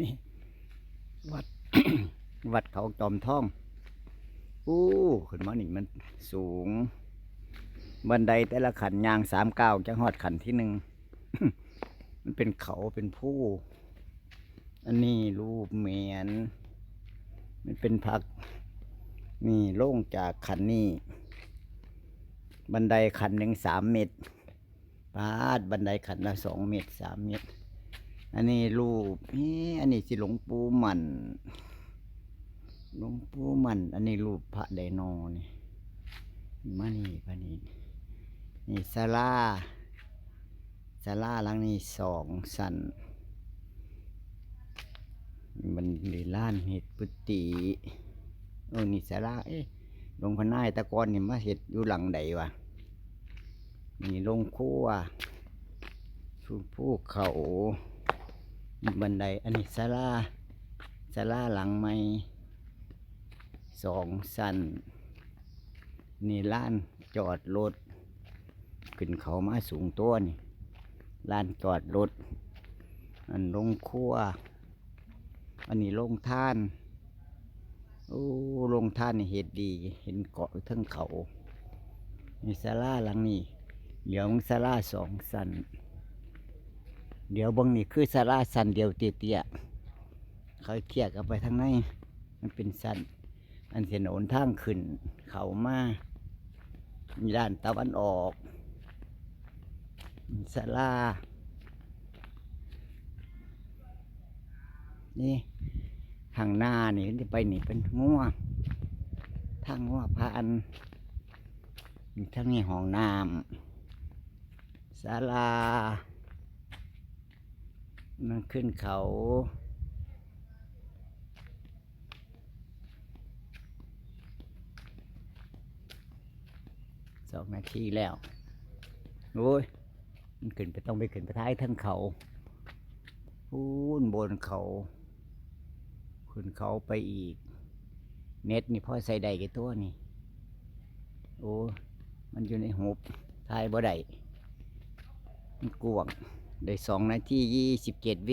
นี่ วัด วัดเขาจอมทองอู้ขึ้นมานี่มันสูง บันไดแต่ละขันยางสามเก้าจังหอดขันที่หนึ่ง มันเป็นเขาเป็นผู้ อันนี้รูปเหมียน มันเป็นผัก นี่โล่งจากขันนี่ บันไดขันหนึ่งสามเมตรปาดบันไดขันละสองเมตรสามเมตร อันนี้รูปเอ๊ะอันนี้สิหลวงปู่มันหลวงปู่มัน อันนี้รูปพระไดโนนี่มานี่พระนี่นี่ศาลาศาลาหลังนี้สองสันมันดีล้านเห็ดปุติเออนี่ศาลาเอ๊ะหลวงพนายตะกอนนี่มาเห็ดอยู่หลังใดวะนี่ลงครัวชูภูเขา มีบันได อันนี้ศาลาศาลาหลังไม้สองสันนี่ล้านจอดรถ ขึ้นเขามาสูงตัวนี่ลานจอดรถ อันลงครัวอันนี้ลงท่าน โอ้ลงท่านนี่เห็ดดี เห็นเกาะทั้งเขามีศาลาหลังนี้เดี๋ยวมึงศาลาสองสัน เดี๋ยวบางนี่คือศาลาสันเดียวเตี้ยๆเขาเทียกกันไปทางในมันเป็นสันอันเสียหนนทางขึ้น เขามามีด้านตะวันออกมีศาลานี่ทางหน้านี่ที่ไปนี่เป็นงัวทางงัวพานมีทั้งนี้ห้องน้ำศาลา มันขึ้นเขา สองนาทีแล้ว โอ้ย มันขึ้นไปต้องไปขึ้นไปท้ายทั้งเขาพูนบนเขา ขึ้นเขาไปอีก เน็ตนี่พ่อใส่ใดกี่ตัวนี่ โอ้ มันอยู่ในหุบท้ายบ่ได้มันกวง ได้สองนาทียี่สิบเจ็ดวิ